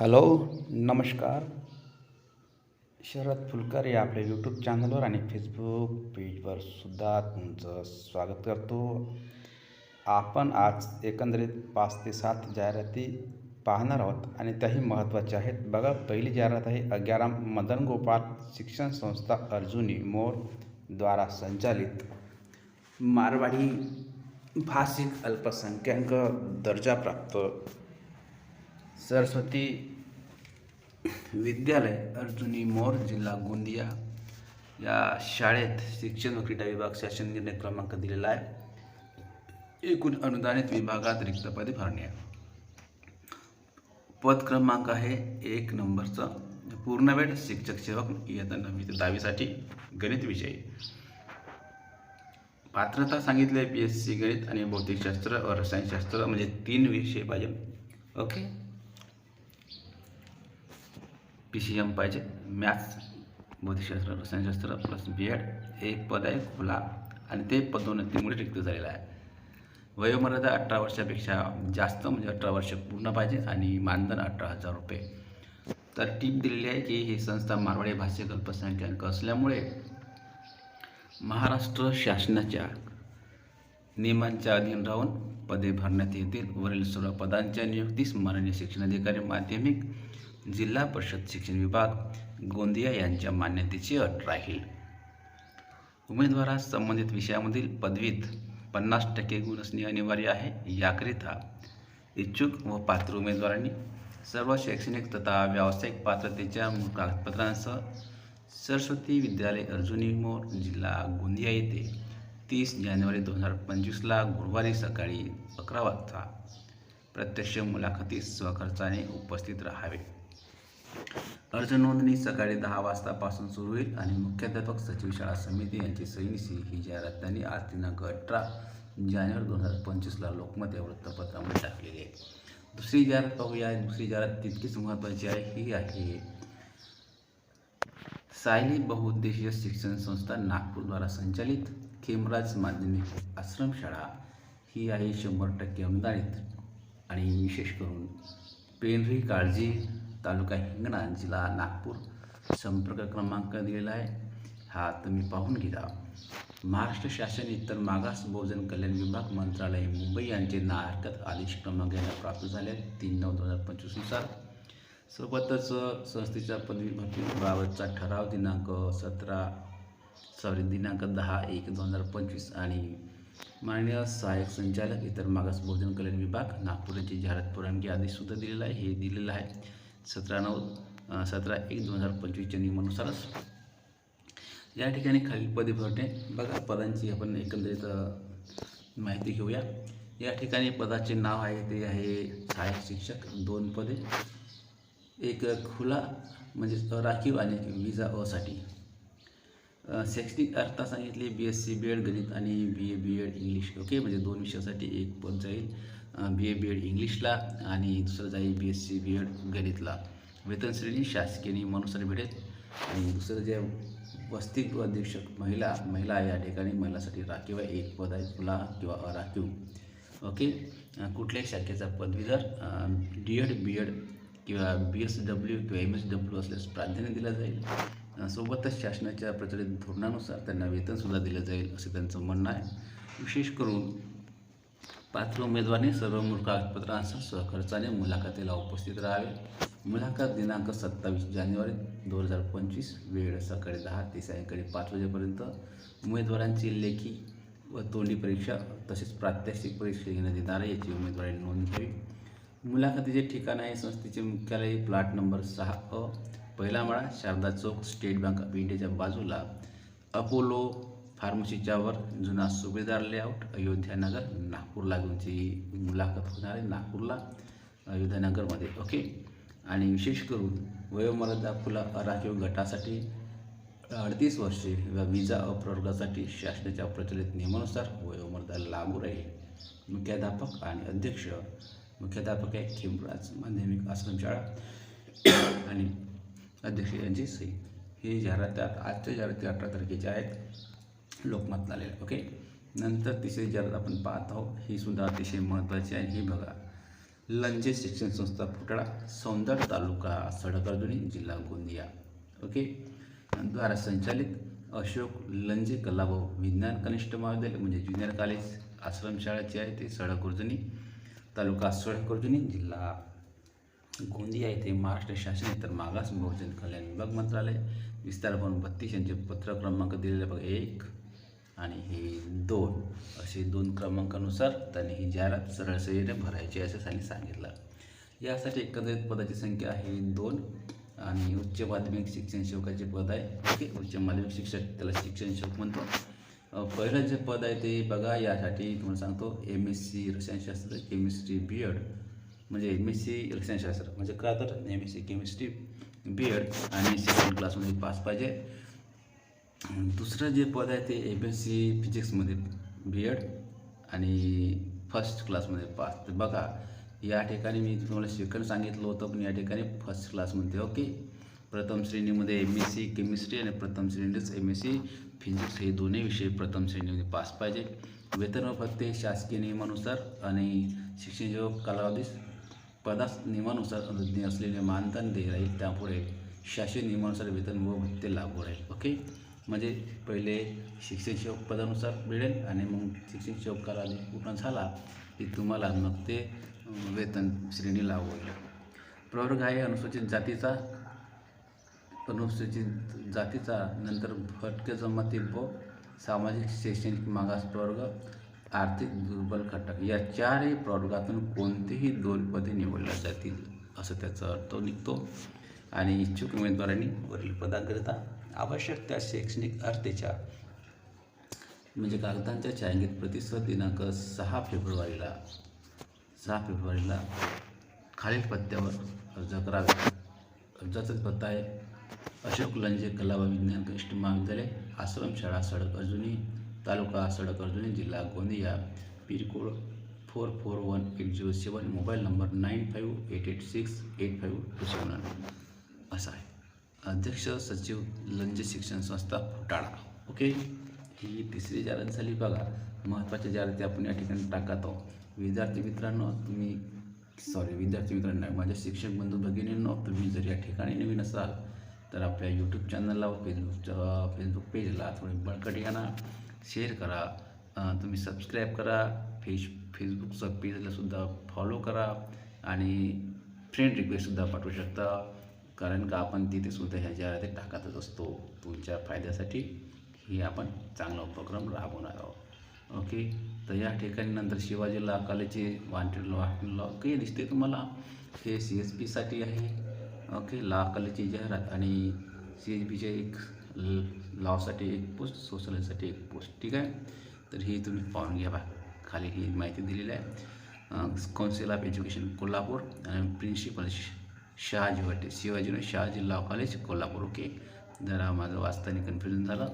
Hello नमस्कार. शरद फुलकर या आपल्या यूट्यूब चॅनलवर आणि फेसबुक पेजवर सुद्धा तुमचं स्वागत करतो. आपण आज एकंदरीत पाच ते सात जाहिराती पाहणार आहोत आणि त्याही महत्त्वाच्या आहेत. बघा पहिली जाहिरात आहे अग्याराम मदन गोपाल शिक्षण संस्था अर्जुनी मोर द्वारा संचालित. मारवाडी भाषिक अल्पसंख्याक दर्जाप्राप्त सरस्वती विद्यालय अर्जुनी मोर जिल्हा गोंदिया. या शाळेत शिक्षण व क्रीडा विभाग शासन निर्णय क्रमांक दिलेला आहे. एकूण अनुदानित विभागात रिक्त पदे भरणे पद क्रमांक आहे एक नंबरचं. पूर्णवेळ शिक्षक सेवक इयत्ता नववी ते दहावीसाठी गणित विषय. पात्रता सांगितले पी एस सी गणित आणि भौतिकशास्त्र व रसायनशास्त्र म्हणजे तीन विषय पाहिजे. ओके? पी सी एम पाहिजे. मॅथ्स भौतिकशास्त्र रसायनशास्त्र प्लस बी एड एक पद आहे खुला. आणि ते पदोन्नतीमुळे रिक्त झालेलं आहे. वयोमर्यादा अठरा वर्षापेक्षा जास्त म्हणजे अठरा वर्ष पूर्ण पाहिजे आणि मानधन अठरा हजार रुपये. तर टीप दिलेली आहे की ही संस्था मारवाडी भाषिक अल्पसंख्याक असल्यामुळे महाराष्ट्र शासनाच्या नियमांच्या अधीन राहून पदे भरण्यात येतील. वरील सर्व पदांच्या नियुक्तीस माननीय शिक्षणाधिकारी माध्यमिक जिल्हा परिषद शिक्षण विभाग गोंदिया यांच्या मान्यतेची अट राहील. उमेदवारास संबंधित विषयामधील पदवीत पन्नास टक्के गुण असणे अनिवार्य आहे. याकरिता इच्छुक व पात्र उमेदवारांनी सर्व शैक्षणिक तथा व्यावसायिक पात्रतेच्या मूळ कागदपत्रांसह सरस्वती विद्यालय अर्जुनी मोर जिल्हा गोंदिया येथे तीस जानेवारी दोन हजार पंचवीसला गुरुवारी सकाळी अकरा वाजता प्रत्यक्ष मुलाखतीस स्वखर्चाने उपस्थित राहावे. अर्ज नोंदणी सकाळी दहा वाजतापासून सुरू होईल आणि मुख्याध्यापक सचिव शाळा समिती यांची सहीनिशी ही जाहिरात त्यांनी आज दिनांक अठरा जानेवारी दोन हजार पंचवीसला लोकमत या वृत्तपत्रामध्ये टाकलेली आहे. दुसरी जाहिरात पाहूया. दुसरी जाहिरात तितकीच महत्त्वाची आहे ही आहे सायली बहुउद्देशीय शिक्षण संस्था नागपूरद्वारा संचालित खेमराज माध्यमिक आश्रमशाळा ही आहे शंभर टक्के अनुदानित आणि विशेष करून पेनरी काळजी तालुका हिंगणा जिल्हा नागपूर. संपर्क क्रमांक दिलेला आहे. हा तुम्ही पाहून घ्या. महाराष्ट्र शासन इतर मागास बहुजन कल्याण विभाग मंत्रालय मुंबई यांचे ना हरकत आदेश क्रमांक यांना प्राप्त झाले तीन नऊ दोन हजार पंचवीसनुसार सोबतच संस्थेच्या पदवी भरतीबाबतचा ठराव दिनांक सतरा सॉरी दिनांक दहा एक दोन हजार पंचवीस आणि माननीय सहाय्यक संचालक इतर मागास बहुजन कल्याण विभाग नागपूर यांची जाहिरात परवानगी आदेशसुद्धा दिलेला आहे. हे दिलेलं आहे. सतरा नऊ सतरा एक दोन हजार पंचवीसच्या नियमानुसारच. या ठिकाणी खालील पदे भरणे. बघा पदांची आपण एकंदरीत माहिती घेऊया. या ठिकाणी पदाचे नाव आहे ते आहे सहाय्यक शिक्षक दोन पदे. एक खुला म्हणजे राखीव आणि विजा असाठी शैक्षणिक अर्थ सांगितले B S C B Ed गणित आणि B A B Ed English okay म्हणजे दोन विषयासाठी एक पद जाईल. बी ए बी एड इंग्लिशला आणि दुसरं जाईल B S C B Ed गणितला. वेतन श्रेणी शासकीय नियमानुसार भेटेल आणि दुसरं जे वसतिगृह अधीक्षक महिला महिला या ठिकाणी महिलासाठी राखीव आहे. एक पद आहे खुला किंवा अराखीव. ओके? कुठल्याही शाखेचा पदवीधर डी एड बी एड किंवा बी एस डब्ल्यू किंवा एम एस डब्ल्यू असल्यास प्राधान्य दिलं जाईल. सोबतच शासनाच्या प्रचलित धोरणानुसार त्यांना वेतनसुद्धा दिलं जाईल असं त्यांचं म्हणणं आहे. विशेष करून पात्र उमेदवारांनी सर्व मूळ कागदपत्रांसह सहखर्चाने मुलाखतीला उपस्थित राहावे. मुलाखत दिनांक सत्तावीस जानेवारी दोन हजार पंचवीस वेळ सकाळी दहा ते सायंकाळी पाच वाजेपर्यंत. उमेदवारांची लेखी व तोंडी परीक्षा तसेच प्रात्यक्षिक परीक्षा घेण्यात येणार आहे याची उमेदवारी नोंद घ्यावी. मुलाखतीचे ठिकाण आहे संस्थेचे मुख्यालय प्लॉट नंबर सहा अ पहिला माळा शारदा चौक स्टेट बँक ऑफ इंडियाच्या बाजूला. अपोलो फार्मसीच्यावर जुना सुभेदार लेआउट अयोध्यानगर नागपूरला तुमची मुलाखत होणार आहे नागपूरला अयोध्यानगरमध्ये ओके? आणि विशेष करून वयोमर्यादा खुला राखीव गटासाठी अडतीस वर्षे व विजा अप्रवर्गासाठी शासनाच्या प्रचलित नियमानुसार वयोमर्यादा लागू राहील. मुख्याध्यापक आणि अध्यक्ष. मुख्याध्यापक आहे खेमराज माध्यमिक आश्रमशाळा आणि अध्यक्ष यांची सही. ही जाहिरात आजच्या जाहिराती अठरा तारखेच्या आहेत. लोकमत आलेलं ओके नंतर तिसरी जाहिरात आपण पाहत आहोत ही सुद्धा अतिशय महत्त्वाची आहे. ही बघा लंजे शिक्षण संस्था फुटाळा सौंदर तालुका सडकर्जुनी जिल्हा गोंदिया ओके द्वारा संचालित अशोक लंजे कला व विज्ञान कनिष्ठ महाविद्यालय म्हणजे ज्युनियर कॉलेज आश्रमशाळाची आहे ते सडकर्जुनी तालुका सडकर्जुनी जिल्हा गोंदिया येथे महाराष्ट्र शासन इतर मागास बहुजन कल्याण विभाग मंत्रालय विस्तार भवन बत्तीस यांचे पत्र क्रमांक दिलेले बघा एक आणि हे दोन असे दोन क्रमांकानुसार त्यांनी ही जाहिरात सरळ सरळ भरायची असं त्यांनी सांगितलं. यासाठी एकंदरीत पदाची संख्या आहे दोन आणि उच्च माध्यमिक शिक्षण सेवकाचे पद आहे. ओके उच्च माध्यमिक शिक्षक त्याला शिक्षण सेवक म्हणतो. पहिलं जे पद आहे ते बघा यासाठी तुम्हाला सांगतो एम एस सी रसायनशास्त्र केमिस्ट्री बी एड म्हणजे एम एस सी रसायनशास्त्र म्हणजे काय तर M S C chemistry B Ed आणि सेकंड क्लासमध्ये पास पाहिजे. दुसरं जे पद आहे ते एम एस सी फिजिक्समध्ये बी एड आणि फर्स्ट क्लासमध्ये पास तर बघा या ठिकाणी मी तुम्हाला सेकंड सांगितलं होतं पण या ठिकाणी फर्स्ट क्लासमध्ये ओके प्रथम श्रेणीमध्ये एम एस सी केमिस्ट्री आणि प्रथम श्रेणीतच एम एस सी फिजिक्स हे दोन्ही विषय प्रथम श्रेणीमध्ये पास पाहिजे. वेतन व भत्ते शासकीय नियमानुसार आणि शिक्षण सेवक कालावधीस पदास नियमानुसार असलेले मानधन दे राहील. त्यापुढे शासन नियमानुसार वेतन व भत्ते लागू राहील ओके म्हणजे पहिले शिक्षण सेवक पदानुसार मिळेल आणि मग शिक्षण सेवक पूर्ण झाला की तुम्हाला मग ते वेतन श्रेणी लागू होईल प्रवर्ग आहे अनुसूचित जातीचा अनुसूचित जातीचा नंतर भटके जमाती व सामाजिक शैक्षणिक मागास प्रवर्ग आर्थिक दुर्बल घटक या चारही प्रवर्गातून कोणतेही दोन पदे निवडल्या जातील असं त्याचा अर्थ निघतो. आणि इच्छुक उमेदवारांनी वरील पदाकरिता आवश्यक त्या शैक्षणिक अर्थेच्या म्हणजे कागदांच्या छायांकित प्रतिसाद दिनांक सहा फेब्रुवारीला सहा फेब्रुवारीला खालील पत्त्यावर अर्ज करावे. अर्जाचाच पत्ता आहे अशोक लंजे कला व विज्ञान कनिष्ठ महाविद्यालय आश्रमशाळा सडक अर्जुनी तालुका सडक अर्जुनी जिल्हा Gondia pincode four four one eight zero seven mobile number nine five eight eight six eight five two seven असा आहे. अध्यक्ष सचिव लंजे शिक्षण संस्था फुटाळा. ओके ही तिसरी जाहिरात झाली बघा. महत्त्वाच्या जाहिराती आपण या ठिकाणी टाकत आहोत. विद्यार्थी मित्रांनो तुम्ही सॉरी विद्यार्थी मित्रांनो माझ्या शिक्षक बंधू भगिनींनो तुम्ही जर या ठिकाणी नवीन असाल तर आपल्या यूट्यूब चॅनलला फेसबुकच्या फेसबुक पेजला थोडी बळकट आणा शेअर करा. तुम्ही सबस्क्राईब करा. फेस फेसबुकचं पेजलासुद्धा फॉलो करा. आणि फ्रेंड रिक्वेस्टसुद्धा पाठवू शकता. कारण का आपण तिथेसुद्धा ह्या जाहिराती टाकतच असतो तुमच्या फायद्यासाठी ही आपण चांगला उपक्रम राबवणार आहोत. ओके? तर या ठिकाणी नंतर शिवाजी ला कॉलेजचे वांटेड लॉ लॉ काही दिसते तुम्हाला? हे सी एस पीसाठी आहे. ओके? लॉ कॉलेजची जाहिरात आणि सी एच बीचे एक ल- लॉसाठी एक पोस्ट सोशलसाठी एक पोस्ट ठीक आहे? तर ही तुम्ही पाहून घ्या बा. खाली ही माहिती दिलेली आहे. Council of education Kolhapur. आणि प्रिन्सिपल शहाजी वाटे शिवाजीनं शहाजी कॉलेज कोल्हापूर. ओके. जरा माझं वाचताना कन्फ्युजन झालं.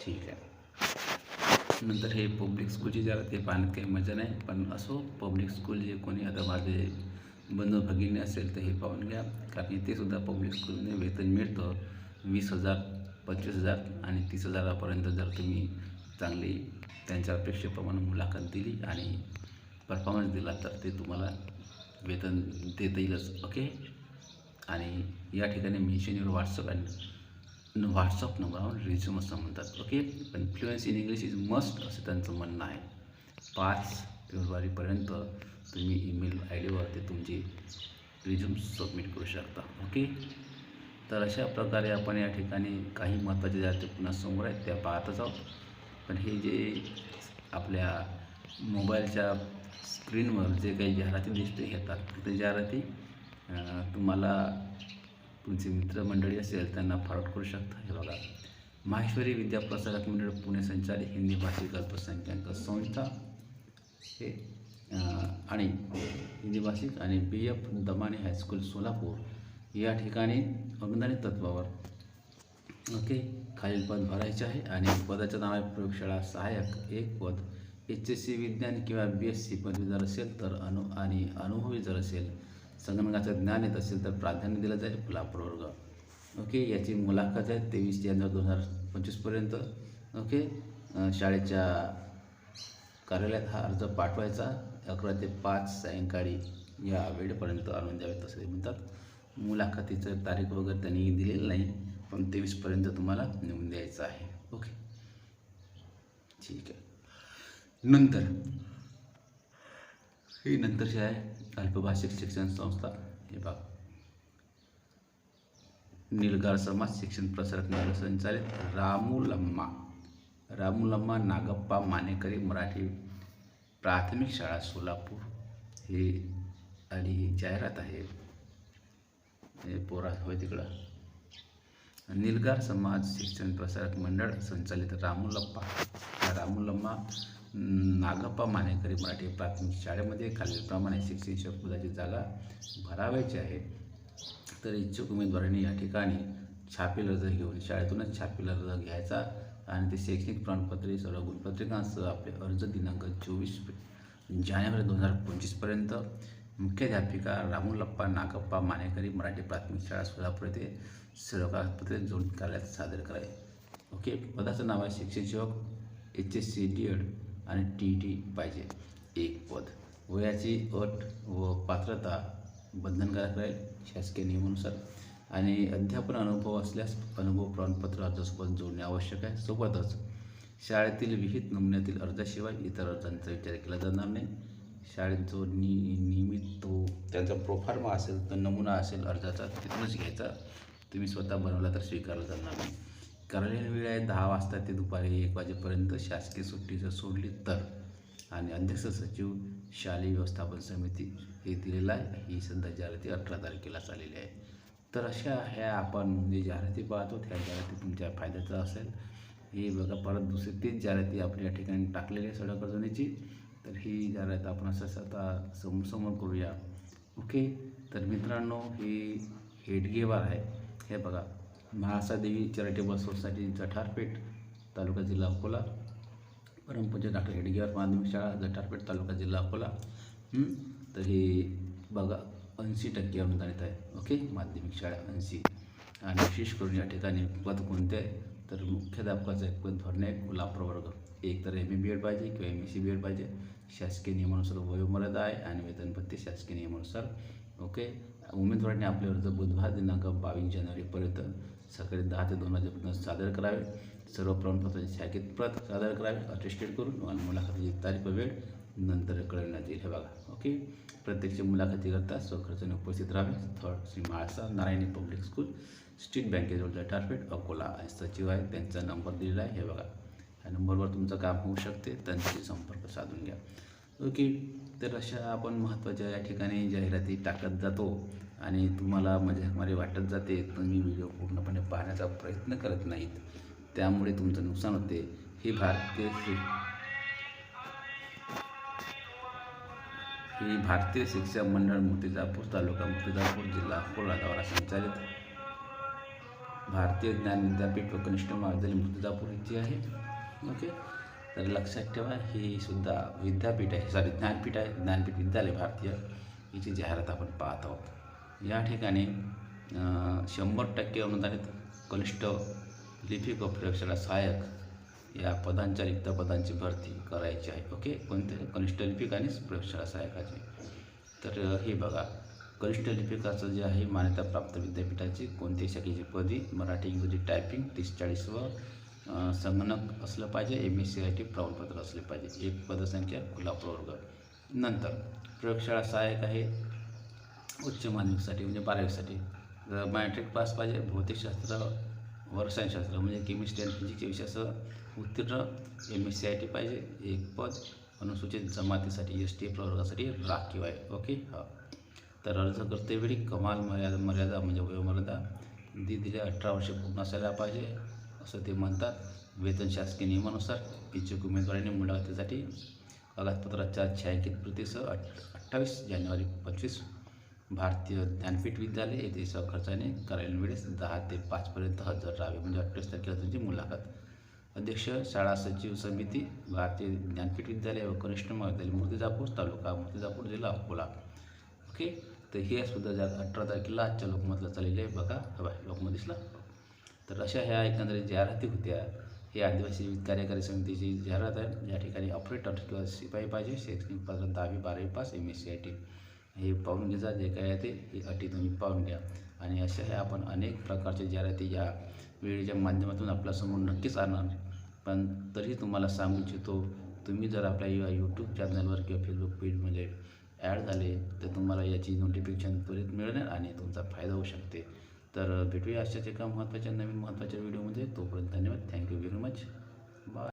ठीक आहे. नंतर हे पब्लिक स्कूलची जरा ते पाहण्यात काही मजा नाही पण असो पब्लिक स्कूल जे कोणी आता माझे बंधू भगिनी असेल तर हे पाहून घ्या. कारण इथे सुद्धा पब्लिक स्कूलने वेतन मिळतं. वीस हजार पंचवीस हजार आणि तीस हजारापर्यंत जर तुम्ही चांगली त्यांच्या अपेक्षेप्रमाणे मुलाखत दिली आणि परफॉर्मन्स दिला तर ते तुम्हाला वेतन देता येईलच. ओके? आणि या ठिकाणी mention your WhatsApp and WhatsApp नंबरवर रिझ्यूम असं म्हणतात. ओके पण fluency in English is must असं त्यांचं म्हणणं आहे. पाच फेब्रुवारीपर्यंत तुम्ही ईमेल आय डीवरती तुमची रिझ्यूम सबमिट करू शकता. ओके तर अशा प्रकारे आपण या ठिकाणी काही महत्त्वाचे जाहिराती पुन्हा समोर आहेत त्या पाहतच आहोत. पण हे जे आपल्या मोबाईलच्या स्क्रीनवर जे काही जाहिराती दिसते येतात ते जाहिराती? तुम्हाला तुमचे मित्रमंडळी असेल त्यांना फॉरवर्ड करू शकता. हे बघा. माहेश्वरी विद्या प्रसारक मंडळ पुणे संचालित हिंदी भाषिक अल्पसंख्याक संस्था. हे आणि हिंदी भाषिक आणि B F Damane high school Solapur. या ठिकाणी अनुदानित तत्वावर. ओके. खालील पद भरायचे आहे आणि पदाच्या नाव प्रयोगशाळा सहाय्यक एक पद. एच एस सी विज्ञान किंवा बी एस सी पदवीधर असेल तर अनु आणि अनुभवी जर असेल संगणकाचं ज्ञान येत असेल तर प्राधान्य दिलं जाईल खुला प्रवर्ग ओके? याची मुलाखत आहे तेवीस जानेवारी दोन हजार पंचवीसपर्यंत ओके? शाळेच्या कार्यालयात हा अर्ज पाठवायचा. अकरा ते पाच सायंकाळी या वेळेपर्यंत आणून द्यावेत असं ते म्हणतात. मुलाखतीचं तारीख वगैरे त्यांनी दिलेलं नाही पण तेवीसपर्यंत तुम्हाला नेऊन द्यायचं आहे. ओके? ठीक आहे. नंतर ही नंतरची आहे अल्पभाषिक शिक्षण संस्था. हे बघ. निलगार समाज शिक्षण प्रसारक मंडळ संचालित रामुलम्मा रामुलम्मा नागप्पा मानेकरी मराठी प्राथमिक शाळा सोलापूर. हे आणि जाहिरात आहे. हे पोरा होय तिकडं. निलगार समाज शिक्षण प्रसारक मंडळ संचालित रामुलप्पा रामुलम्मा नागप्पा मानेकरी मराठी प्राथमिक शाळेमध्ये खालीलप्रमाणे शिक्षण शिक्षक पदाची जागा भरावायची आहे. तर इच्छुक उमेदवारांनी या ठिकाणी छापील अर्ज घेऊन शाळेतूनच छापील अर्ज घ्यायचा आणि ते शैक्षणिक प्रमाणपत्रे सर्व गुणपत्रिकांसह आपले अर्ज दिनांक चोवीस जानेवारी दोन हजार पंचवीसपर्यंत मुख्याध्यापिका रामुलप्पा नागप्पा मानेकरी मराठी प्राथमिक शाळा सोलापूर येथे सर्व कागदपत्रे जोडून कार्यालयात सादर करावे. ओके पदाचं नाव आहे शिक्षण सेवक H S C D Ed आणि टी टी पाहिजे. एक पद. वयाची अट व पात्रता बंधनकारक राहील शासकीय नियमानुसार. आणि अध्यापन अनुभव असल्यास अनुभव प्रमाणपत्र अर्जासोबत जोडणे आवश्यक आहे. सोबतच शाळेतील विहित नमुन्यातील अर्जाशिवाय इतर अर्जांचा विचार केला जाणार नाही. शाळेत जो नि नियमित तो त्यांचा प्रोफार्मा असेल तर नमुना असेल अर्जाचा तिथूनच घ्यायचा. तुम्ही स्वतः बनवला तर स्वीकारला जाणार नाही. कार्यालयीन वेळ आहे दहा वाजता ते दुपारी एक वाजेपर्यंत शासकीय सुट्टी जर सोडली तर. आणि अध्यक्ष सचिव शालेय व्यवस्थापन समिती हे दिलेलं आहे. ही सध्या जाहिराती अठरा तारखेला चाललेली आहे. तर अशा ह्या आपण जे जाहिराती पाहतो त्या जाहिराती तुमच्या फायद्याचं असेल. हे बघा परत दुसरी तीच जाहिराती आपण या ठिकाणी टाकलेली आहे सडक अर्जनीची तर ही जाहिरात आपण असं आता समोर समोर करूया. ओके? तर मित्रांनो हे हेडगेवार आहे. हे बघा महासादेवी चॅरिटेबल सोसायटी जठारपेठ तालुका जिल्हा अकोला. परमपूज्य डॉक्टर हेडगेवर माध्यमिक शाळा जठारपेठ तालुका जिल्हा अकोला. तर हे बघा ऐंशी टक्के अनुदानित आहे. ओके? माध्यमिक शाळा ऐंशी. आणि विशेष करून या ठिकाणी पद कोणते आहे? तर मुख्याध्यापकाचं एक पद भरणे खुला प्रवर्ग. एक तर एम ए बी एड पाहिजे किंवा M S C B Ed पाहिजे. शासकीय नियमानुसार वयोमर्यादा आहे आणि वेतनपत्ती शासकीय नियमानुसार. ओके? उमेदवारांनी आपले अर्ज बुधवार दिनांक बावीस जानेवारीपर्यंत सकाळी दहा ते दोन वाजेपर्यंत सादर करावे. सर्व प्रमाणपत्राची शाखेत प्रत सादर करावे. अटेस्टेड करून आणि मुलाखतीची तारीख व वेळ नंतर कळविण्यात येईल हे बघा. ओके प्रत्यक्ष मुलाखतीकरता स्वखर्चाने उपस्थित राहावे. स्थळ Shri Mhalsa Narayani public school state बँकेजवळ Jatarpeth Akola आणि सचिव आहे. त्यांचा नंबर दिलेला आहे. हे बघा. ह्या नंबरवर तुमचं काम होऊ शकते. त्यांच्याशी संपर्क साधून घ्या. ओके तर अशा आपण महत्त्वाच्या या ठिकाणी जाहिराती टाकत जातो आणि तुम्हाला मजाकमारी वाटत जाते तुम्ही व्हिडिओ पूर्णपणे पाहण्याचा प्रयत्न करत नाहीत. त्यामुळे तुमचं नुकसान होते. ही भारतीय ही भारतीय शिक्षा मंडळ मूर्तिजापूर तालुका मुर्तिजापूर जिल्हा अकोला द्वारा संचालित भारतीय ज्ञान विद्यापीठ व कनिष्ठ महाविद्यालय मूर्तिजापूर इथे आहे. ओके? तर लक्षात ठेवा ही सुद्धा विद्यापीठ आहे सॉरी ज्ञानपीठ आहे. ज्ञानपीठ विद्यालय भारतीय हिची जाहिरात आपण पाहत आहोत. या ठिकाणी शंभर टक्के अनुदानित कनिष्ठ लिपिक व प्रयोगशाळा सहाय्यक या पदांच्या रिक्त पदांची भरती करायची आहे. ओके? कोणते? कनिष्ठ लिपिक आणि प्रयोगशाळा सहाय्यकाची. तर हे बघा कनिष्ठ लिपिकाचं जे आहे मान्यताप्राप्त विद्यापीठाची कोणत्याही शाखेची पदी मराठी इंग्रजी टायपिंग तीस चाळीस व संगणक असलं पाहिजे M S C I T प्रमाणपत्र असले पाहिजे. एक पदसंख्या खुला प्रवर्ग नंतर प्रयोगशाळा सहाय्यक आहे. उच्च माध्यमिकसाठी म्हणजे बारावीसाठी. जर मॅट्रिक पास पाहिजे भौतिकशास्त्र व रसायनशास्त्र म्हणजे केमिस्ट्री आणि फिजिक्सच्या विषयासह उत्तीर्ण M S C I T पाहिजे. एक पद अनुसूचित जमातीसाठी एस टी प्रवर्गासाठी राखीव आहे. ओके? हा. तर अर्ज करतेवेळी कमाल मर्यादा मर्यादा म्हणजे वयोमर्यादा. दी दिल्या अठरा वर्षे पूर्ण असायला पाहिजे. असं ते म्हणतात. वेतन शासकीय नियमानुसार इच्छुक उमेदवाराने मुलाखतीसाठी कागदपत्राच्या छायांकित प्रतीसह अठ अठ्ठावीस जानेवारी पंचवीस भारतीय ज्ञानपीठ विद्यालय येथे सहखर्चाने कार्यालयीन वेळेस दहा ते पाचपर्यंत हजर राहावे. म्हणजे अठ्ठावीस तारखेला तुमची मुलाखत. अध्यक्ष शाळा सचिव समिती भारतीय ज्ञानपीठ विद्यालय व कनिष्ठ महाविद्यालय मूर्तिजापूर तालुका मूर्तिजापूर जिल्हा अकोला. ओके? तर हे सुद्धा ज्या अठरा तारखेला आजच्या लोकमतला चाललेलं आहे. बघा हवा लोकमत दिसला? तर अशा ह्या एकंदरीत जाहिराती होत्या हे आदिवासी विविध कार्यकारी समितीची जाहिरात आहे. या ठिकाणी ऑपरेटर किंवा शिपाई पाहिजे शैक्षणिक पात्र दहावी बारावी pass M S C I T हे पाहून घेजा जे काय आहे ते ही अटी तुम्ही पाहून घ्या. आणि अशा ह्या आपण अनेक प्रकारच्या जाहिराती या वेळेच्या माध्यमातून आपल्यासमोर नक्कीच आणणार. पण तरीही तुम्हाला सांगू इच्छितो तुम्ही जर आपल्या या यूट्यूब चॅनलवर किंवा फेसबुक पेजमध्ये ॲड झाले तर तुम्हाला याची नोटिफिकेशन त्वरित मिळणार आणि तुमचा फायदा होऊ शकते. तर भेटूया अशाच एका महत्त्वाच्या नवीन महत्त्वाच्या व्हिडिओमध्ये. तोपर्यंत धन्यवाद. Thank you very much bye